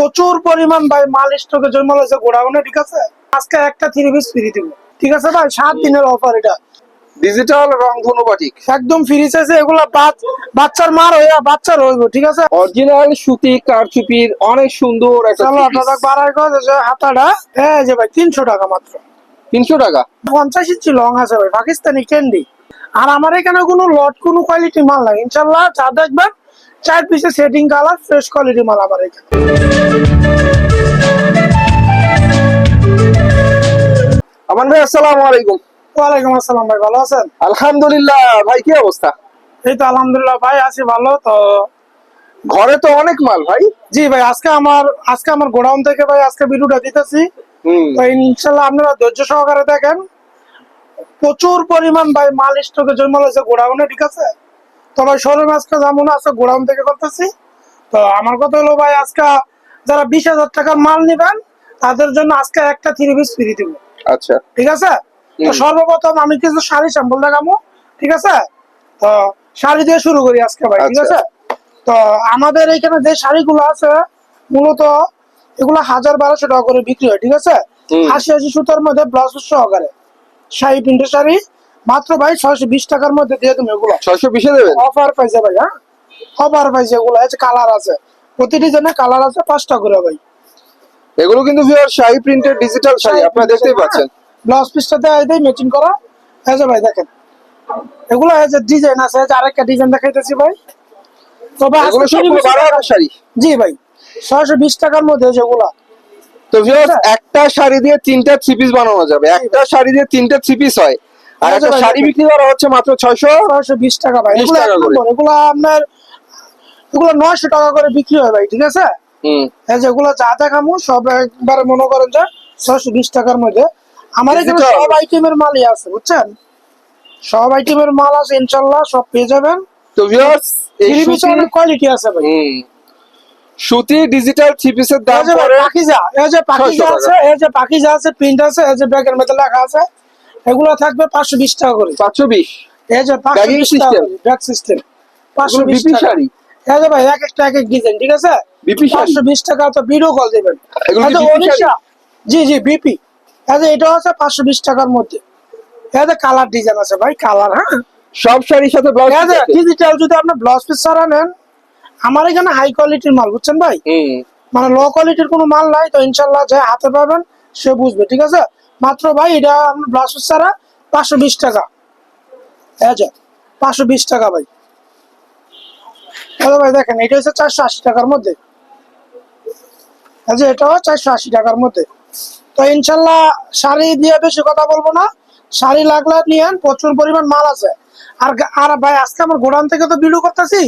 প্রচুর পরিমাণ ভাই মাল স্টকে জমা হয়েছে গোডাউনে ঠিক আছে? আজকে একটা থ্রি পিস ফ্রি দিব। ঠিক আছে ভাই? সাত দিনের অফার এটা। ডিজিটাল রংধনু বাটিক। একদম ফ্রি চাইছে এগুলা বাচ- বাচ্চার মার হইয়া বাচ্চার হইব ঠিক আছে? অরিজিনাল সুতি কারচুপির অনেক সুন্দর একটা বাড়াই গজ হাতাটা হ্যাঁ যে ভাই তিনশো টাকা মাত্র। তিনশো টাকা? পঞ্চাশ ইঞ্চি লং আছে ভাই পাকিস্তানি ক্যান্ডি আর আমার এখানে কোনো লট কোনো কোয়ালিটি মাল নাই। ইনশাল্লাহ যা দেখবেন চার পিসে সেটিং কালার ফ্রেশ কোয়ালিটি মাল আমার এখানে। আমান ভাই আসসালামু আলাইকুম। ওয়ালাইকুম আসসালাম ভাই ভালো আছেন? আলহামদুলিল্লাহ ভাই কি অবস্থা? এই তো আলহামদুলিল্লাহ ভাই আছি ভালো তো ঘরে তো অনেক মাল ভাই। জি ভাই আজকে আমার আজকে আমার গোডাউন থেকে ভাই আজকে ভিডিওটা দিতেছি। হুম। তো ইনশাল্লাহ আপনারা ধৈর্য সহকারে দেখেন। প্রচুর পরিমাণ ভাই মাল স্টকে জমা হয়েছে গোডাউনে ঠিক আছে? তো ভাই শোরুম আজকে যেমন আছে গোডাউন থেকে করতেছি। তো আমার কথা হলো ভাই আজকে যারা বিশ হাজার টাকার মাল নিবেন তাদের জন্য আজকে একটা থ্রি পিস ফ্রি দিব। আচ্ছা। ঠিক আছে? তো সর্বপ্রথম আমি কিছু শাড়ি স্যাম্পল দেখাবো ঠিক আছে? তো শাড়ি দিয়ে শুরু করি আজকে ভাই ঠিক আচ্ছা। আছে? তো আমাদের এখানে যে শাড়িগুলো আছে মূলত এগুলো হাজার বারোশো টাকা করে বিক্রি হয় ঠিক আছে। আশি আশি সুতোর মধ্যে ব্লাউজ সহকারে। শাড়ি প্রিন্টের শাড়ি মাত্র ভাই ছয়শো বিশ টাকার মধ্যে দিয়ে তুমি এগুলো। ছয়শো বিশে দেবেন? অফার পাইছে ভাই হ্যাঁ? অফার পাইছে এগুলো আছে কালার আছে। প্রতিটি জন্য কালার আছে পাঁচটা করে ভাই। এগুলো কিন্তু ভিউয়ার শাহি প্রিন্টের ডিজিটাল শাড়ি আপনারা দেখতেই পাচ্ছেন। ব্লাউজ পিসটা দেয় দেয় ম্যাচিং করা। এই যে ভাই দেখেন। এগুলো যে ডিজাইন আছে আরেকটা ডিজাইন দেখাইতেছি ভাই। তবে এগুলো সবগুলো শাড়ি। জি ভাই ছয়শো বিশ টাকার মধ্যে যেগুলো তো ভিউয়ার আচ্ছা। একটা শাড়ি দিয়ে তিনটা থ্রি পিস বানানো যাবে। একটা শাড়ি দিয়ে তিনটা থ্রি পিস হয়। আর আচ্ছা একটা শাড়ি বিক্রি করা হচ্ছে মাত্র ছয়শো ছয়শো বিশ টাকা ভাই। এগুলো এক টাকা করে। নম্বর, এগুলো আপনার এগুলো নয়শো টাকা করে বিক্রি হয় ভাই ঠিক আছে? হুম। যেগুলো যা দেখামু সব একবারে মনে করেন যে ছয়শো বিশ টাকার মধ্যে। আমার এখানে সব আইটেমের মালই আছে বুঝছেন? সব আইটেমের মাল আছে ইনশাল্লাহ সব পেয়ে যাবেন। তো ভিউয়ার্স এই অনেক কোয়ালিটি আছে ভাই। সুতি ডিজিটাল থ্রি পিসের দাম এই যে ভাই পড়ে পাখিজা এই যে পাখিজা 600 আছে এই যে আছে প্রিন্ট আছে এই যে ব্যাগের মধ্যে লেখা আছে। এগুলো থাকবে পাঁচশো বিশ টাকা করে। পাঁচশো বিশ? এই যে পাঁচশো Bagging বিশ টাকা ব্যাগ সিস্টেম পাঁচশো এগুলো বিশ টাকা। এই যে ভাই এক একটা এক এক ডিজাইন ঠিক আছে? বিপি পাঁচশো বিশ টাকা তো ভিডিও কল দেবেন? জি জি বিপি এই এটা আছে পাঁচশো বিশ টাকার মধ্যে। এই যে কালার ডিজাইন আছে ভাই কালার হ্যাঁ? সব শাড়ির সাথে ব্লাউজ ডিজিটাল যদি আপনি ব্লাউজ পিস ছাড়া নেন আমার এখানে হাই কোয়ালিটির মাল বুঝছেন ভাই? মানে লো কোয়ালিটির কোনো মাল নাই তো ইনশাল্লাহ যে হাতে পাবেন সে বুঝবে ঠিক আছে? মাত্র ভাই এটা ব্লাউজ পিস ছাড়া পাঁচশো বিশ টাকা। এই যে পাঁচশো বিশ টাকা ভাই। ভাই দেখেন এটা হচ্ছে চারশো আশি টাকার মধ্যে। যে এটাও চারশো আশি টাকার মধ্যে। তো ইনশাল্লাহ শাড়ি দিয়ে বেশি কথা বলব না। শাড়ি লাগলে নিয়েন প্রচুর পরিমাণ মাল আছে। আর আর ভাই আজকে আমার গোডাউন থেকে তো ভিডিও করতেছি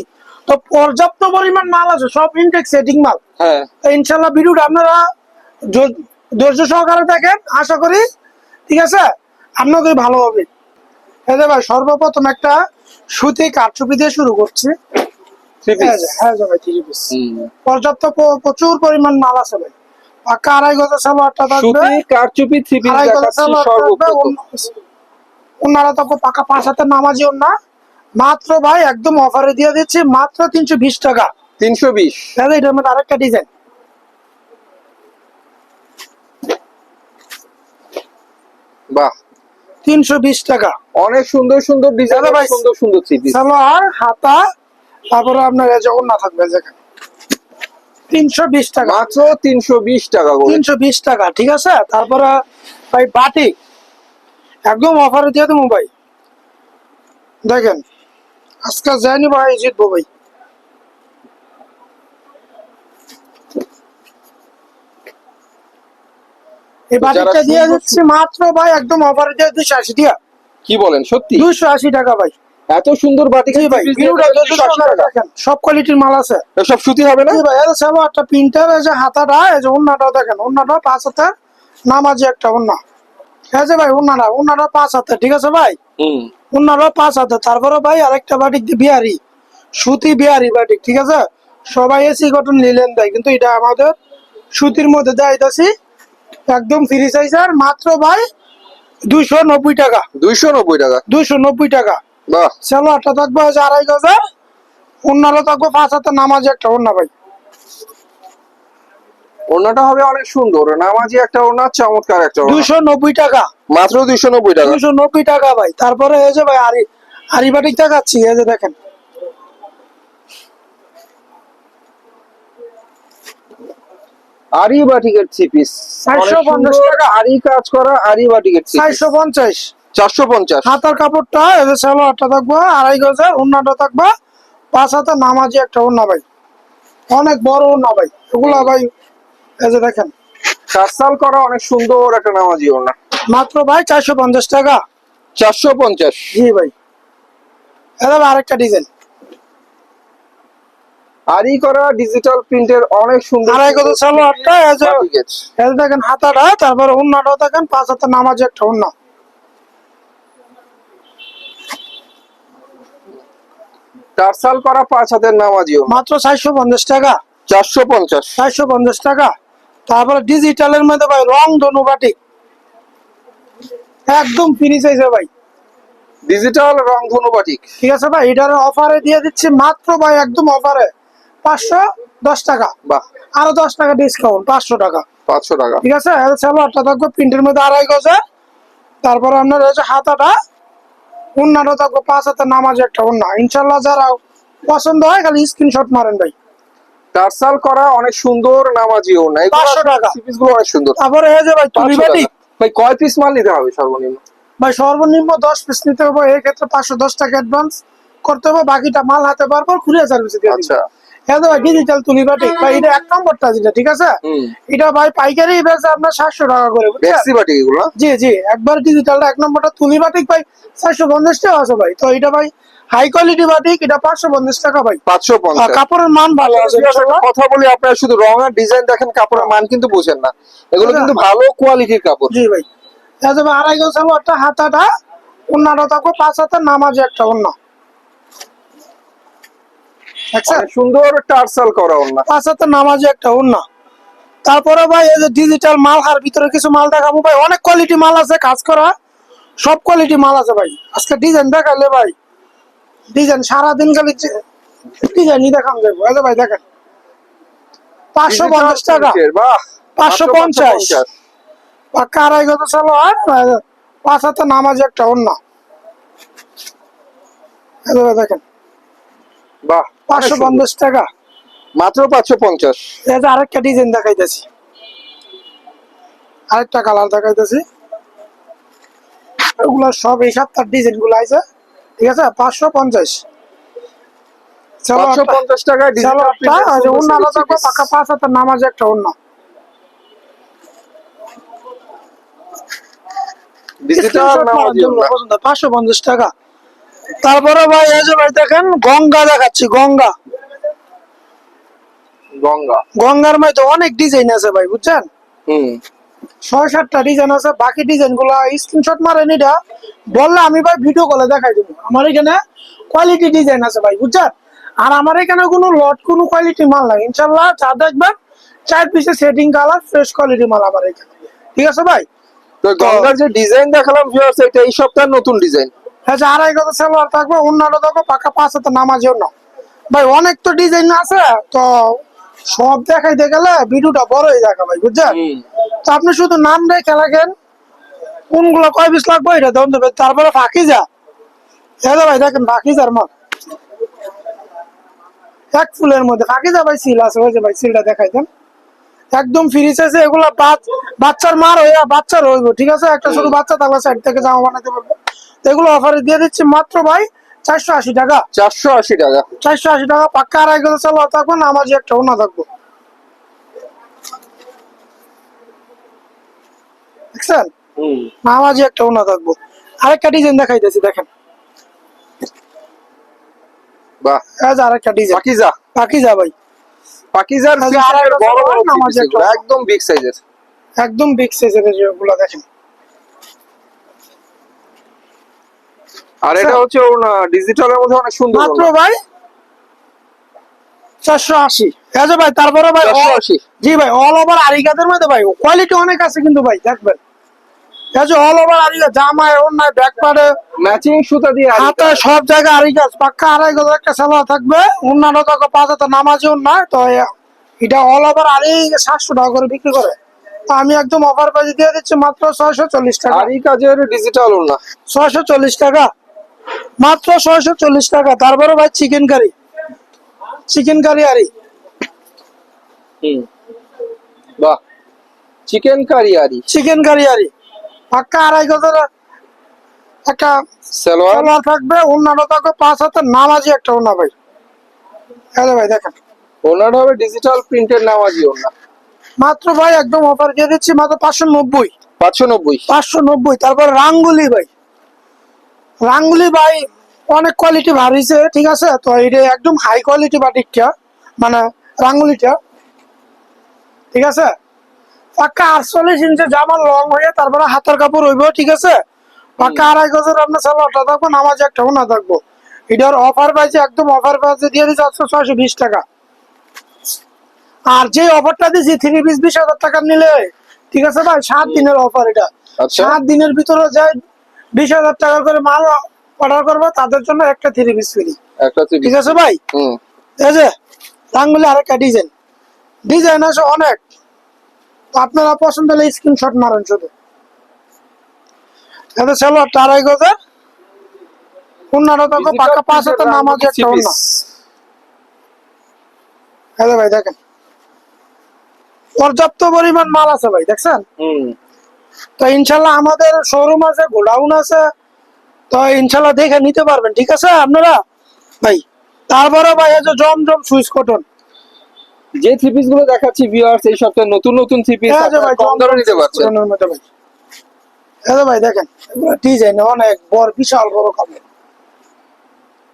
তো পর্যাপ্ত পরিমাণ মাল আছে সব ইনটেক সেটিং মাল। হ্যাঁ। তো ইনশাল্লাহ ভিডিওটা আপনারা ধৈর্য সহকারে দেখেন আশা করি ঠিক আছে? আপনাদের ভালো হবে। এই যে ভাই সর্বপ্রথম একটা সুতি কাঠচুপি দিয়ে শুরু করছি। হ্যাঁ হ্যাঁ পর্যাপ্ত প্রচুর পরিমাণ মাল আছে ভাই। পাক্কা আড়াই গজা সালোয়ারটা থাকবে। সুতি কারচুপি আড়াই গজা সালোয়ার ওনারা তখন পাকা পাঁচ হাতে নামাজি ওনা। মাত্র ভাই একদম অফারে দিয়ে দিচ্ছি মাত্র তিনশো বিশ টাকা। তিনশো বিশ। দাদা এটার মধ্যে আরেকটা ডিজাইন বাহ। তিনশো বিশ টাকা। অনেক সুন্দর সুন্দর ডিজাইন ভাই, সুন্দর সুন্দর থ্রি সালোয়ার হাতা তারপরে আপনার এই যে ওড়না থাকবে যেখানে তিনশো বিশ টাকা। মাত্র তিনশো বিশ টাকা করে। তিনশো বিশ টাকা ঠিক আছে? তারপরে ভাই বাটি। একদম অফারে দিয়ে দেবো ভাই। দেখেন আজকে যায়নি ভাই জিতবো ভাই। এই তো দিয়ে দিচ্ছি? মাত্র ভাই একদম অফারে দিয়ে দুইশো আশি টাকা কি বলেন সত্যি? আশি টাকা ভাই। এত সুন্দর বাটিক ভাই ভিডিওটা যদি সকালে দেখেন সব কোয়ালিটির মাল আছে। সব সুতি হবে না? প্রিন্টার এই যে হাতাটা এই যে ওন্নাটাও দেখেন ওন্নাটা পাঁচ হাতের নামাজি একটা ওন্না। এই যে ভাই ওন্নাটা ওন্নাটা পাঁচ ঠিক আছে ভাই? ওন্নাটা পাঁচ তারপরে ভাই আরেকটা বাটিক বিহারি। সুতি বিহারি বাটিক ঠিক আছে? সবাই এসি কটন নিলেন দেয় কিন্তু এটা আমাদের সুতির মধ্যে দেয় একদম ফ্রি সাইজের মাত্র ভাই দুইশো নব্বই টাকা। দুইশো নব্বই টাকা। দুইশো নব্বই টাকা। বাহ। সালোয়ারটা থাকবে হচ্ছে আড়াই গজার। অন্যরা থাকবে পাঁচ হাতে নামাজ একটা অন্য ভাই। ওড়নাটা হবে অনেক সুন্দর। নামাজি একটা ওড়না চমৎকার একটা দুইশো নব্বই টাকা। মাত্র দুইশো নব্বই টাকা। দুইশো নব্বই টাকা ভাই। তারপরে এই যে ভাই আরি আরিবাটিক দেখাচ্ছি এই যে দেখেন। আরি বাটিকের থ্রি পিস 450 টাকা আরি কাজ করা আরি বাটিকের চারশো পঞ্চাশ। চারশো পঞ্চাশ। হাতার কাপড়টা এই যে সালোয়ারটা থাকব আড়াই গজের উন্নাটা থাকব পাঁচ হাতে নামাজি একটা উন্না ভাই। অনেক বড় উন্না ভাই। এগুলা ভাই এই যে দেখেন টার্সাল করা অনেক সুন্দর একটা নামাজি ওড়না মাত্র ভাই চারশো পঞ্চাশ টাকা। চারশো পঞ্চাশ। জি ভাই। ভাই আরেকটা ডিজাইন আরি করা ডিজিটাল প্রিন্টের অনেক সুন্দর আড়াই সালোয়ারটা যে দেখেন হাতাটা তারপরে উন্নাটাও দেখেন পাঁচ হাতে নামাজি একটা উন্না। টার্সাল করা পাঁচ হাতের নামাজি ওড়না মাত্র চারশো পঞ্চাশ টাকা। চারশো পঞ্চাশ। চারশো পঞ্চাশ টাকা। তারপরে ডিজিটালের মধ্যে ভাই রং ধনু বাটিক একদম ফিনিশ হয়েছে ভাই। ডিজিটাল রং ধনু বাটিক ঠিক আছে ভাই এটার অফারে দিয়ে দিচ্ছি মাত্র ভাই একদম অফারে পাঁচশো দশ টাকা। আরও দশ টাকা ডিসকাউন্ট পাঁচশো টাকা। পাঁচশো টাকা। ঠিক আছে? থাকবে প্রিন্টের মধ্যে আড়াই গজে তারপরে আপনার হাতাটা উন্নাটা থাকবে পাঁচ হাতে নামাজ একটা উন্না। ইনশাল্লাহ যারা পছন্দ হয় খালি স্ক্রিনশট মারেন ভাই। টার্সাল করা অনেক সুন্দর নামাজি ওড়না 500 টাকা। পিসগুলো অনেক সুন্দর। তারপরে এই যে ভাই তুলি 500 ভাই কয় পিস মাল নিতে হবে সর্বনিম্ন? ভাই সর্বনিম্ন দশ পিস নিতে হবে। এই ক্ষেত্রে পাঁচশো দশ টাকা অ্যাডভান্স করতে হবে। বাকিটা মাল হাতে পাওয়ার পর কুরিয়ার সার্ভিস দিয়ে আচ্ছা। এটা ভাই ডিজিটাল তুলি বাটি। ভাই এটা এক নম্বরটা যেটা ঠিক আছে? এটা ভাই পাইকারি বেচে আপনার সাতশো টাকা করে বেক্সি বাটিক এগুলো? জি জি। একবার ডিজিটালটা এক নম্বরটা তুলি বাটিক ভাই চারশো পঞ্চাশ টাকা আছে ভাই। তো এটা ভাই হাই কোয়ালিটি বাটিক এটা পাঁচশো পঞ্চাশ টাকা ভাই। পাঁচশো পঞ্চাশ। কাপড়ের মান ভালো আছে কথা বলি আপনারা শুধু রং আর ডিজাইন দেখেন কাপড়ের মান কিন্তু বুঝেন না। এগুলো। কিন্তু ভালো কোয়ালিটির কাপড়। জি ভাই। এই যে ভাই আড়াই একটা হাতাটা অন্যটা থাকো পাঁচ হাতের নামাজ একটা অন্য। সুন্দর টার্সাল করা ওড়না। পাঁচ হাতের নামাজে একটা অন্য তারপরে ভাই এই যে ডিজিটাল মাল হার ভিতরে কিছু মাল দেখাবো ভাই। অনেক কোয়ালিটি মাল আছে কাজ করা। সব কোয়ালিটি মাল আছে ভাই। আজকে ডিজাইন দেখালে ভাই। ডিজাইন সারাদিন খালি ডিজাইনই দেখান যাব এই ভাই দেখেন। পাঁচশো পঞ্চাশ টাকা। বাহ। পাঁচশো পঞ্চাশ। পাক্কা আড়াই গত চলো আর পাঁচ হাতে নামাজে একটা অন্য দেখেন। বাহ। পাঁচশো। পঞ্চাশ টাকা। মাত্র পাঁচশো পঞ্চাশ। আরেকটা ডিজাইন দেখাইতেছি। আরেকটা কালার দেখাইতেছি। এগুলো সব এই সাতটার ডিজাইনগুলো আছে। ঠিক আছে? পাঁচশো পঞ্চাশ। পাঁচশো পঞ্চাশ ডিজিটাল অন্য আলাদা পাকা পাঁচ হাতের নামাজ একটা অন্য ডিজিটাল পাঁচশো পঞ্চাশ টাকা। তারপরে ভাই এই যে ভাই দেখেন গঙ্গা দেখাচ্ছি গঙ্গা। গঙ্গা। গঙ্গার মধ্যে অনেক ডিজাইন আছে ভাই বুঝছেন? হুম। ছয় সাতটা ডিজাইন আছে বাকি ডিজাইনগুলো স্ক্রিনশট মারেন এটা। বললে আমি ভাই ভিডিও কলে দেখাই দেবো। আমার এখানে কোয়ালিটি ডিজাইন আছে ভাই বুঝছেন? আর আমার এখানে কোনো লট কোনো কোয়ালিটি মাল নাই। ইনশাল্লাহ যা দেখবেন চার পিসে সেটিং কালার ফ্রেশ কোয়ালিটি মাল আমার এখানে। ঠিক আছে ভাই? তো গঙ্গার যে ডিজাইন দেখালাম ভিউয়ার্স এটা এই সপ্তাহের নতুন ডিজাইন আচ্ছা আড়াই কথা সালোয়ার থাকবে অন্যটা থাকবে পাকা পাঁচ হাতে নামাজেও না ভাই অনেক তো ডিজাইন আছে তো সব দেখাইতে গেলে ভিডিওটা বড় হয়ে যাবে ভাই বুঝছেন? তো আপনি শুধু নাম রেখে রাখেন কোনগুলো কয় পিস লাগবে এটা দেবে তারপরে ফাঁকি যা হ্যাঁ ভাই দেখেন ফাঁকি যার মাল এক ফুলের মধ্যে ফাঁকি যা ভাই সিল আছে ওই যে ভাই সিলটা দেখাই দেন একদম ফ্রিজ আছে এগুলো বাচ্চার মার হইয়া বাচ্চার হইব ঠিক আছে? একটা শুধু বাচ্চা থাকলে সাইড থেকে জামা বানাতে পারবে। এগুলো অফারে দিয়ে দিচ্ছি মাত্র ভাই চারশো আশি টাকা। চারশো আশি টাকা। চারশো আশি টাকা পাক্কা আড়াই গেলে চালো থাকব না আমার যে একটা ওনা থাকব। দেখছেন? নামাজি একটা ওনা থাকব। আরেকটা ডিজাইন দেখাইতেছি দেখেন। বাহ। আরেকটা ডিজাইন পাকিজা। ভাই। পাকিজার একদম বিগ সাইজের একদম বিগ সাইজের যেগুলো দেখেন। আর এটা হচ্ছে ওনা ডিজিটালের মধ্যে অনেক সুন্দর মাত্র ভাই? চারশো আশি। এই ভাই তারপরে ভাই জি ভাই অল ওভার আরিকাদের মধ্যে ভাই কোয়ালিটি অনেক আছে কিন্তু ভাই দেখবেন। যে অল ওভার আরিকা জামায় অন্যায় ব্যাক পাড়ে ম্যাচিং সুতা দিয়ে হাতে সব জায়গায় গাছ পাক্কা আড়াই একটা থাকবে। অন্যান্য নামাজি অন্যায় তো এটা অল ওভার আরই সাতশো টাকা করে বিক্রি করে। আমি একদম অফার প্রাইসে দিয়ে দিচ্ছি মাত্র ছয়শো চল্লিশ টাকা। ডিজিটাল ছয়শো চল্লিশ টাকা। মাত্র ছয়শো চল্লিশ টাকা। তারপরে ভাই চিকেন কারি চিকেন কারি আরি বাহ। চিকেন কারি আরি চিকেন কারি আরি পাক্কা আড়াই গজের একটা সালোয়ার? থাকবে। অন্যান্য থাকবে পাঁচ হাতের নামাজি একটা ওনা ভাই। হ্যালো ভাই দেখেন। ওনার হবে ডিজিটাল প্রিন্টের নামাজি ওনা মাত্র ভাই একদম অফার দিয়ে দিচ্ছি মাত্র পাঁচশো নব্বই। পাঁচশো নব্বই। পাঁচশো নব্বই। তারপর রাঙ্গুলি ভাই। রাঙ্গুলি ভাই অনেক কোয়ালিটি ভারিছে ঠিক আছে? তো এটা একদম হাই কোয়ালিটি বাটিকটা মানে রাঙ্গুলিটা ঠিক আছে? পাক্কা আটচল্লিশ ইঞ্চি জামা লং হয়ে তারপরে হাতের কাপড় হইব ঠিক আছে? পাক্কা আড়াই গজের আপনার সালোয়ারটা থাকব নামাজ একটা না থাকব। এটার অফার পাইছে একদম অফার পাইছে দিয়ে দিচ্ছে একশো ছয়শো বিশ টাকা। আর যে অফারটা দিয়েছি থ্রি পিস বিশ হাজার টাকা নিলে ঠিক আছে ভাই? সাত দিনের অফার এটা। আচ্ছা। সাত দিনের ভিতরে যাই বিশ হাজার টাকা করে মাল অর্ডার করব তাদের জন্য একটা থ্রি পিস ফ্রি ঠিক আছে ভাই? ঠিক আছে আরেকটা ডিজাইন ডিজাইন আছে অনেক। আপনারা পছন্দ হলে স্ক্রিনশট মারেন শুধু। এটা ছিল আড়াই গজের অন্যরা তো পাক্কা পাঁচ হাতের নামাজ একটা অন্য। ভাই দেখেন। পর্যাপ্ত পরিমাণ মাল আছে ভাই দেখছেন? হুম। তো ইনশাল্লাহ আমাদের শোরুম আছে গোডাউন আছে। তো ইনশাল্লাহ দেখে নিতে পারবেন ঠিক আছে আপনারা? ভাই তারপরে ভাই যে জমজম সুইচ কটন। যে থ্রি পিসগুলো দেখাচ্ছি ভিউয়ার্স এই সপ্তাহে নতুন নতুন থ্রি পিস ভাই কম দরে নিতে পারছেন। ভাই। দেখেন ডিজাইন অনেক বড় বিশাল বড় কাপড়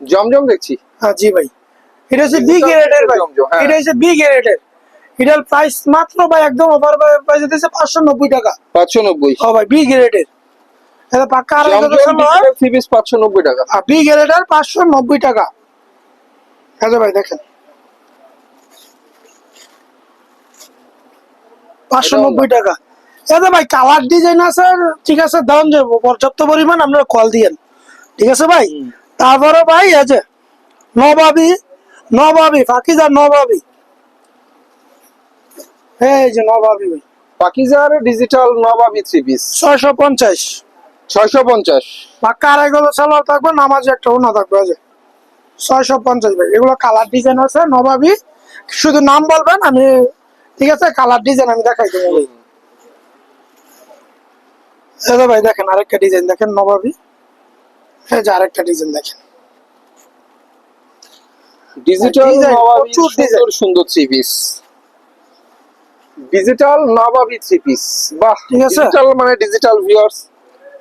জমজম দেখছি। হ্যাঁ জি ভাই। এটা হচ্ছে বি গ্রেডের ভাই। হ্যাঁ। এটা হচ্ছে বি গ্রেডের এটার প্রাইস মাত্র ভাই একদম অফার প্রাইস দিতেছে পাঁচশো নব্বই টাকা। পাঁচশো নব্বই। ও ভাই বি গ্রেডের এটা পাক্কা আড়াই পিস পাঁচশো নব্বই টাকা। আর বি গ্রেডের পাঁচশো নব্বই টাকা। হ্যাঁ ভাই দেখেন। পাঁচশো নব্বই টাকা। এতে ভাই কালার ডিজাইন আছে ঠিক আছে দাম যাব পর্যাপ্ত পরিমাণ আপনারা কল দিয়েন। ঠিক আছে ভাই? তারপরে ভাই আছে নবাবি নবাবি ফাকিজার নবাবি। এই যে নবাবি ভাই। পাকিজার ডিজিটাল নবাবি থ্রি পিস ছয়শো পঞ্চাশ। ছয়শো পঞ্চাশ। পাক্কা আড়াই গেলো সালোয়ার থাকবে নামাজ একটা ওনা থাকবে ছয়শো পঞ্চাশ ভাই। এগুলো কালার ডিজাইন আছে নবাবি। শুধু নাম বলবেন আমি ঠিক আছে কালার ডিজাইন আমি দেখাই দেবো ভাই। ভাই দেখেন আরেকটা ডিজাইন দেখেন নবাবি। এই যে আরেকটা ডিজাইন দেখেন। ডিজিটাল নবাবি সুন্দর সুন্দর থ্রি পিস ডিজিটাল নবাবি থ্রি পিস বাহ ঠিক আছে। ডিজিটাল মানে ডিজিটাল ভিউয়ার্স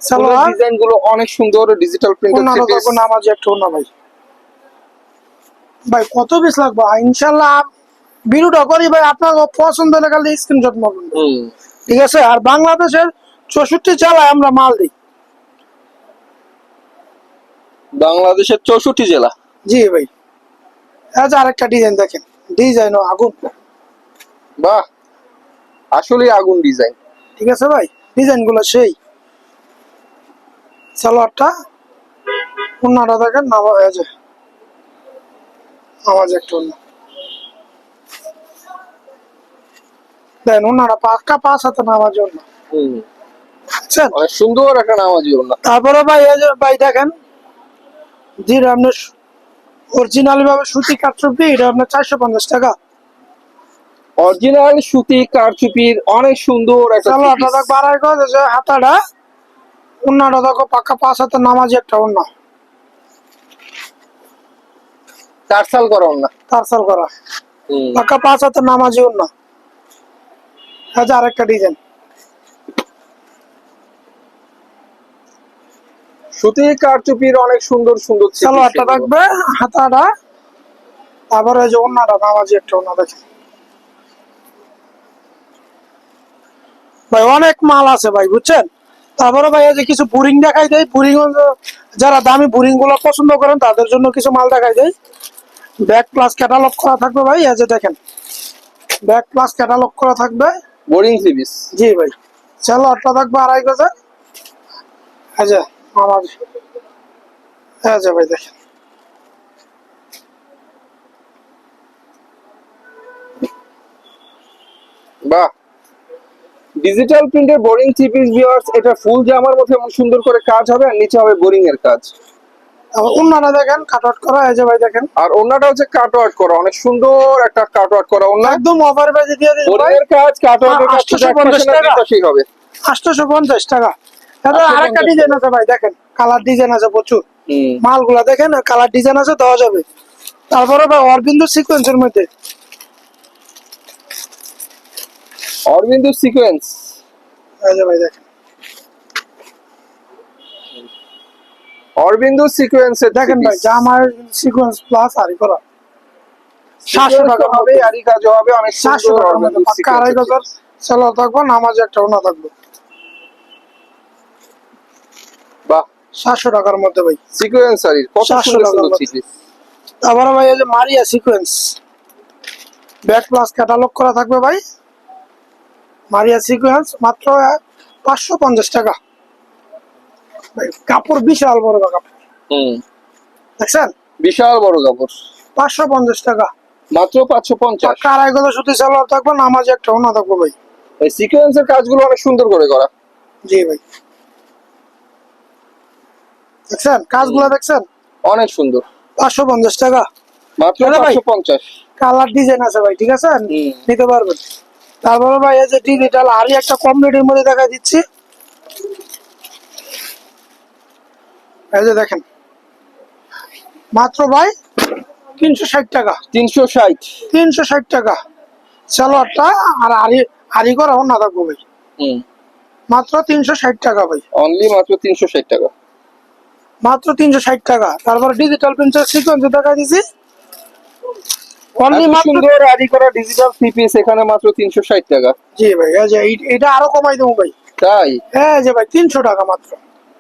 সালোয়ার। ডিজাইনগুলো অনেক সুন্দর ডিজিটাল প্রিন্টেড ওনারও থ্রি পিস থাকবে নামাজ একটা ওনা ভাই। ভাই কত পিস লাগবে? ইনশাল্লাহ ভিডিওটা করি ভাই আপনার পছন্দ হলে খালি স্ক্রিনশট মারবেন। ঠিক আছে আর বাংলাদেশের চৌষট্টি জেলায় আমরা মাল দিই। বাংলাদেশের চৌষট্টি জেলা। জি ভাই। আচ্ছা আরেকটা ডিজাইন দেখেন। ডিজাইন আগুন। বাহ। আসলে আগুন ডিজাইন। ঠিক আছে ভাই? ডিজাইনগুলো সেই। সালোয়ারটা অন্যটা দেখেন নামা হয়েছে আওয়াজ একটু অন্য দেন ওনারা পাক্কা পাঁচ হাতে বুঝছেন? অনেক সুন্দর একটা নামাজি ওনা। তারপরে ভাই যে ভাই দেখেন জি আপনার অরিজিনাল ভাবে সুতি কাটছবি এটা আপনার চারশো পঞ্চাশ টাকা। অরিজিনাল সুতি কারচুপির অনেক সুন্দর একটা চলো three দেখ বাড়াই গজ যে হাতাটা অন্যটা দেখো পাক্কা পাঁচ হাতে নামাজ একটা অন্য টার্সাল করা ওনা পার্সেল করা। পাক্কা পাঁচ হাতে নামাজি অন্য আচ্ছা আরেকটা ডিজাইন সুতি কারচুপির অনেক সুন্দর সুন্দর একটা থাকবে হাতাটা। তারপরে যে অন্যটা নামাজি একটা অন্য দেখেন। ভাই অনেক মাল আছে ভাই বুঝছেন? তারপরে ভাই যে কিছু বুরিং দেখাই দেয় বুরিং যারা দামি বুরিংগুলো পছন্দ করেন তাদের জন্য কিছু মাল দেখাই দেয় ব্যাক প্লাস ক্যাটালগ করা থাকবে ভাই এই যে দেখেন। ব্যাক প্লাস ক্যাটালগ করা থাকবে। বোরিং পিস জি ভাই। চলো আটটা থাকবে আড়াই গজে। আচ্ছা আমার আচ্ছা ভাই দেখেন। বাহ। ডিজিটাল প্রিন্টের বোরিং থ্রি পিস ভিউয়ার্স এটা ফুল জামার মধ্যে এমন সুন্দর করে কাজ হবে আর নিচে হবে বোরিং এর কাজ। অন্যরা দেখেন কাট আউট করা এই যে ভাই দেখেন। আর ওনাটা হচ্ছে কাট আউট করা অনেক সুন্দর একটা কাট আউট করা ওনা একদম অফার প্রাইসে দিয়ে দিন বোরিং এর কাজ কাট আউটের কাজ শুধু 850 এক পাশে না, টাকা। হবে। আটশোশো পঞ্চাশ টাকা। তারপর 850 আরেকটা ডিজাইন আছে ভাই দেখেন কালার ডিজাইন আছে প্রচুর। মালগুলা দেখেন কালার ডিজাইন আছে দেওয়া যাবে। তারপরে ভাই অরবিন্দু সিকোয়েন্সের মধ্যে। অরবিন্দু সিকোয়েন্স। ভাই দেখেন। অরবিন্দু দেখেন ভাই জামার সিকোয়েন্স প্লাস আরি করা। সাতশো টাকা হবে আরই কাজ হবে অনেক সাতশো সুন্দর মধ্যে পাক্কা আড়াই গজার সেলো থাকব নামাজে একটা ওনা থাকব। বাহ। সাতশো টাকার মধ্যে ভাই। সিকোয়েন্স আরই কত সুন্দর সুন্দর মধ্যে। তারপরে ভাই এই যে Maria sequence. Back plus catalogue করা থাকবে ভাই। মারিয়া সিকোয়েন্স মাত্র পাঁচশো পঞ্চাশ টাকা। কাপড় বিশাল বড় কাপড়। দেখছেন? বিশাল বড় কাপড়। পাঁচশো পঞ্চাশ টাকা। মাত্র পাঁচশো পঞ্চাশ। আড়াই গজা সুতি সালোয়ার থাকবে নামাজে একটা ওনা থাকব ভাই? এই সিকোয়েন্সের কাজগুলো অনেক সুন্দর করে করা। জি ভাই। দেখছেন? কাজগুলো দেখছেন? অনেক সুন্দর। পাঁচশো পঞ্চাশ টাকা। মাত্র পাঁচশো পঞ্চাশ। কালার ডিজাইন আছে ভাই ঠিক আছে। নিতে পারবেন। তারপরে ভাই এই যে ডিজিটাল আরই একটা কম রেটের মধ্যে দেখা দিচ্ছি। এই যে দেখেন। মাত্র ভাই তিনশো ষাট টাকা। তিনশো ষাট। তিনশো ষাট টাকা। সালোয়ারটা আর আরি আরি করা না থাকব ভাই। হুম। মাত্র তিনশো ষাট টাকা ভাই। অনলি মাত্র তিনশো ষাট টাকা। মাত্র তিনশো ষাট টাকা। তারপরে ডিজিটাল প্রিন্টার সিকোয়েন্সে দেখা দিছি। অনলি সুন্দর আদি করা ডিজিটাল থ্রি পিস এখানে মাত্র তিনশো ষাট টাকা। জি ভাই এই- এটা আরও কমাই দেবো ভাই। তাই? হ্যাঁ যে ভাই তিনশো টাকা মাত্র।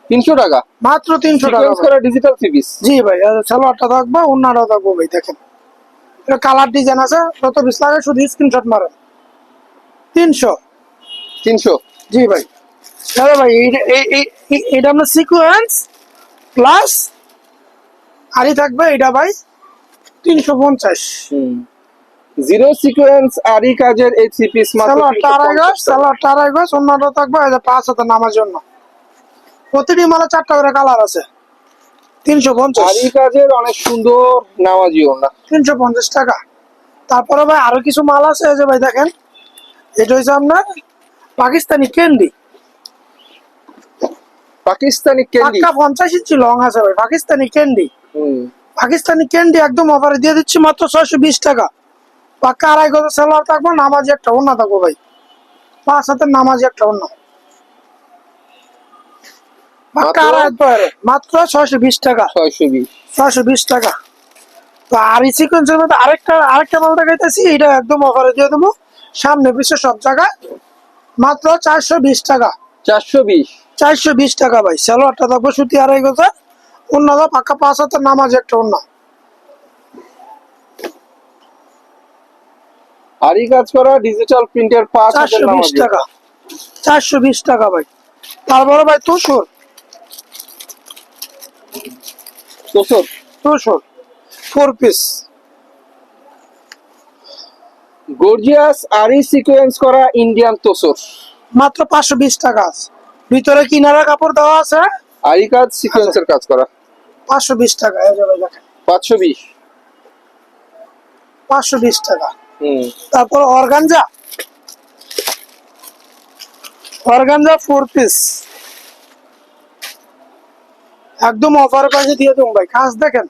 তিনশো টাকা? মাত্র তিনশো টাকা করা ডিজিটাল থ্রি পিস জি ভাই সালোয়ারটা থাকবে অন্যটাও থাকব ভাই দেখেন। এটা কালার ডিজাইন আছে যত বিশ লাগে শুধু স্ক্রিনশট মারেন তিনশো। তিনশো? জি ভাই। দাদা ভাই এটা আপনার সিকোয়েন্স প্লাস আরই থাকবে এটা ভাই তিনশো পঞ্চাশ। জিরো সিকোয়েন্স আরি কাজের এই থ্রি পিস মাত্র সালোয়ারটা আড়াই 350 গজ টাকা। সালোয়ারটা অন্যটা থাকবে এই যে পাঁচ হাতে নামার জন্য। প্রতিটি মালে চারটা করে কালার আছে। তিনশো পঞ্চাশ। আরি কাজের অনেক সুন্দর নামাজিও না তিনশো পঞ্চাশ টাকা। তারপরে ভাই আরও কিছু মাল আছে যে ভাই দেখেন। এটা হচ্ছে আপনার পাকিস্তানি ক্যান্ডি পাকিস্তানি ক্যান্ডি পাক্কা পঞ্চাশ ইঞ্চি লং আছে ভাই পাকিস্তানি ক্যান্ডি পাকিস্তানি ক্যান্ডি একদম অফারে দিয়ে দিচ্ছি মাত্র ছয়শো বিশ টাকা। পাক্কা আড়াই গজ সেলার থাকব নামাজি একটা অন্য থাকব ভাই। পাঁচ হাতের নামাজি একটা অন্য পাক্কা আড়াই পরে মাত্র ছয়শো বিশ টাকা। ছয়শো বিশ। ছয়শো বিশ টাকা। তো আর এই সিকোয়েন্সের মধ্যে আরেকটা আরেকটা মাল দেখাইতেছি এটা একদম অফারে দিয়ে দেবো। সামনে পিছিয়ে সব জায়গায়। মাত্র চারশো বিশ টাকা। চারশো বিশ। চারশো বিশ টাকা ভাই সালোয়ারটা থাকব সুতি আড়াই গজা। পাক্কা পাঁচ হাতের নামাজ একটা অন্য। আরি কাজ করা ডিজিটাল প্রিন্টের পাঁচ চারশো বিশ টাকা। চারশো বিশ টাকা ভাই। তারপরে ভাই tussar. Tussar tussar. Four piece gorgeous aari sequence করা ইন্ডিয়ান তোসর মাত্র পাঁচশো বিশ টাকা আছে। ভিতরে কিনারা কাপড় দেওয়া আছে। আরি কাজ সিকোয়েন্সের কাজ করা। পাঁচশো বিশ টাকা এই যে ভাই দেখেন। পাঁচশো বিশ। পাঁচশো বিশ টাকা। হুম। তারপর অর্গানজা। অর্গানজা ফোর পিস একদম অফার প্রাইসে দিয়ে দেবো ভাই। কাজ দেখেন।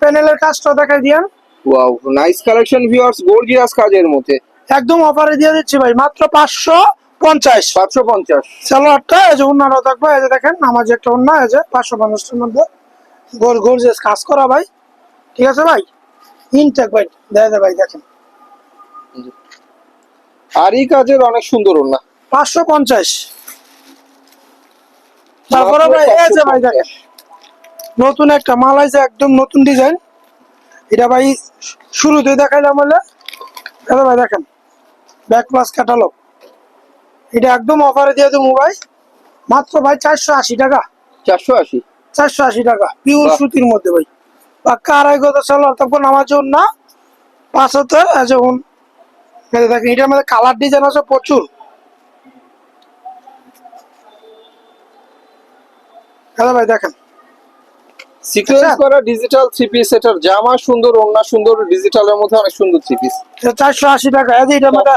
প্যানেলের কাজটা দেখাই দিয়েন। Wow nice collection viewers gorgeous কাজের মধ্যে। একদম অফারে দিয়ে দিচ্ছি ভাই। মাত্র পাঁচশো পঞ্চাশ। পাঁচশো পঞ্চাশ। সালোয়ারটা এই যে উন্নারও থাকবে এই যে দেখেন আমার যে একটা উন্না এই যে পাঁচশো পঞ্চাশটার মধ্যে গোল গোল যে কাজ করা ভাই। ঠিক আছে ভাই? ইনটেক ভাই দেয় দে ভাই দেখেন। আরি কাজের অনেক সুন্দর না পাঁচশো পঞ্চাশ। তারপরে ভাই এই যে ভাই দেখেন। নতুন একটা মাল আছে একদম নতুন ডিজাইন। এটা ভাই শুরুতে দেখাইলাম হলে এটা ভাই দেখেন। ব্যাক প্লাস ক্যাটালগ এটা একদম অফারে দিয়ে দেবো ভাই। মাত্র ভাই চারশো আশি টাকা। চারশো আশি? চারশো আশি টাকা। পিওর সুতির মধ্যে ভাই। পাক্কা আড়াই গত সালোয়ার তখন আমার জন্য। না পাঁচ হাতে যেমন এই যে দেখেন এটার মধ্যে কালার ডিজাইন আছে প্রচুর। হ্যালো ভাই দেখেন। সিকোয়েন্স। করা ডিজিটাল থ্রি পিস এটার জামা সুন্দর ওড়না সুন্দর ডিজিটালের মধ্যে অনেক সুন্দর থ্রি পিস এটা চারশো আশি টাকা। এই যে এটার মধ্যে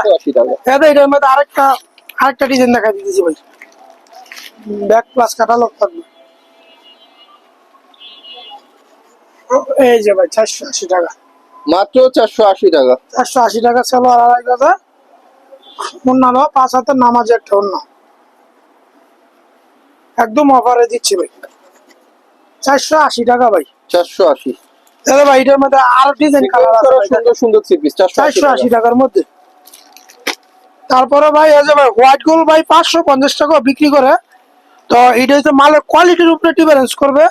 এটার মধ্যে আরেকটা আরেকটা ডিজাইন দেখা দিতেছি ভাই। ব্যাক প্লাস কাটালগ থাকবে। এই যে ভাই চারশো আশি টাকা। মাত্র চারশো আশি টাকা। চারশো আশি টাকা ছিল আর আড়াই হাজার অন্যান্য পাঁচ হাতের নামাজ একটা অন্য। একদম অফারে দিচ্ছি ভাই। চারশো আশি টাকা ভাই। চারশো আশি। তাহলে ভাই এটার মধ্যে আরও ডিজাইন কালার সুন্দর সুন্দর থ্রি পিস চারশো আশি টাকার মধ্যে। তারপরে ভাই এই যে ভাই হোয়াইট গোল্ড ভাই পাঁচশো পঞ্চাশ টাকা বিক্রি করে। তো এটা হচ্ছে মালের কোয়ালিটির উপরে ডিফারেন্স করবে।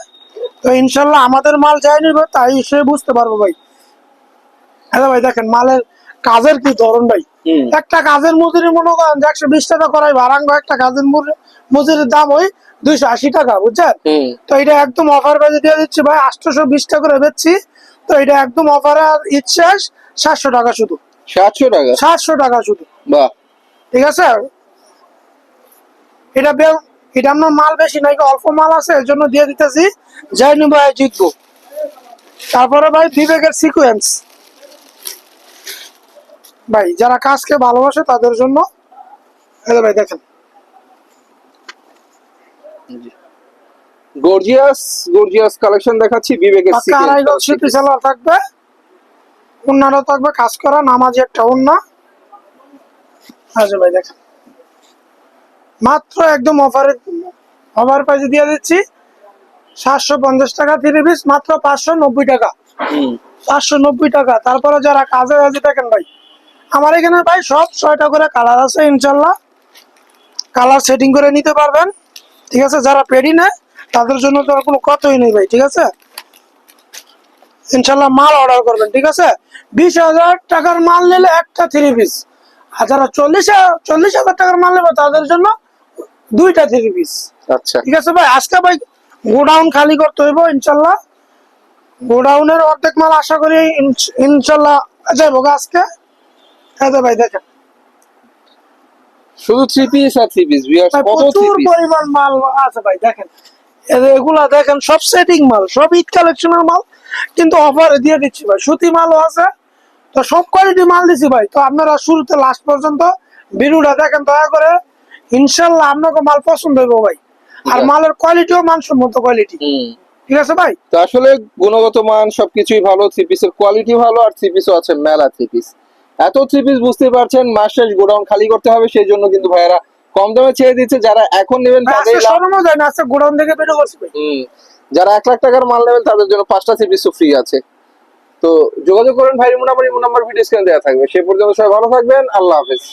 তো ইনশাল্লাহ আমাদের মাল যাই নিবে তাই সে বুঝতে পারব ভাই। হ্যাঁ ভাই দেখেন মালের কাজের কি ধরন ভাই? একটা কাজের মজুরি মনে করেন যে একশো বিশ টাকা করাই ভাড়াঙ্গ একটা কাজের মজুরি- মজুরির দাম ওই দুইশো আশি টাকা বুঝছেন? তো এটা একদম অফার বাজে দিয়ে দিচ্ছি ভাই আটশোশো বিশ টাকা করে বেচছি। তো এটা একদম অফারে আর ইচ্ছে সাতশো টাকা শুধু। সাতশো টাকা? সাতশো টাকা শুধু। বাহ। ঠিক আছে? এটা এটা আপনার মাল বেশি নাই অল্প মাল আছে এর জন্য দিয়ে দিতেছি। যাই নিবো জিতবো। তারপরে ভাই বিবেকের সিকুয়েন্স ভাই যারা কাজকে ভালোবাসে তাদের জন্য যে ভাই দেখেন। গর্জিয়াস গর্জিয়াস কালেকশন দেখাচ্ছি বিবেকের সালোয়ার থাকবে। অন্যান্য থাকবে কাজ করা নামাজি একটা অন্য আচ্ছা ভাই দেখেন। মাত্র একদম অফারে অফার প্রাইসে দিয়ে দিচ্ছি সাতশো পঞ্চাশ টাকা থ্রি পিস মাত্র পাঁচশো নব্বই টাকা। পাঁচশো নব্বই টাকা। তারপরে যারা কাজে কাজে দেখেন ভাই আমার এখানে ভাই সব ছয়টা করে কালার আছে ইনশাল্লাহ। কালার সেটিং করে নিতে পারবেন। ঠিক আছে যারা পেডি নেয় তাদের জন্য তো আর কোনো কথাই নেই ভাই ঠিক আছে? ইনশাল্লাহ মাল অর্ডার করবেন ঠিক আছে? বিশ হাজার টাকার মাল নিলে একটা থ্রি পিস যারা চল্লিশ চল্লিশ হাজার টাকার মাল নেবে তাদের জন্য দুইটা থ্রি পিস আচ্ছা। ঠিক আছে ভাই? আজকে ভাই গোডাউন খালি করতে হইব ইনশাল্লাহ। গোডাউনের অর্ধেক মাল আশা করি ইনশাল্লাহ যাইব আজকে। হ্যাঁ ভাই দেখেন। শুধু থ্রি পিস আর থ্রি পিস প্রচুর পরিমাণ মাল আছে ভাই দেখেন। এগুলা দেখেন সব সেটিং মাল সব ঈদ কালেকশনের মাল। কিন্তু অফারে দিয়ে দিচ্ছি ভাই সুতি মালও আছে। তো সব কোয়ালিটি মাল দিছি ভাই। তো আপনারা শুরুতে লাস্ট পর্যন্ত ভিডিওটা দেখেন দয়া করে। ইনশাল্লাহ আপনাকে মাল পছন্দ হইব ভাই। আর মালের কোয়ালিটিও মানসম্মত কোয়ালিটি ঠিক আছে ভাই? তো আসলে গুণগত মান সবকিছুই ভালো থ্রি পিসের কোয়ালিটি ভালো আর থ্রি পিসও আছে মেলা থ্রি পিস এত থ্রি পিস বুঝতে পারছেন মাস শেষ গোডাউন খালি করতে হবে সেই জন্য কিন্তু ভাইয়েরা কম দামে ছেড়ে দিচ্ছে। যারা এখন নেবেন যারা এক লাখ টাকার মাল নেবেন তাদের জন্য পাঁচটা থ্রি পিসও ফ্রি আছে। তো যোগাযোগ করেন ভাই মোটামুটি নাম্বার, ভিডিও স্ক্রিনে দেওয়া থাকবে। সে পর্যন্ত সবাই ভালো থাকবেন। আল্লাহ হাফেজ।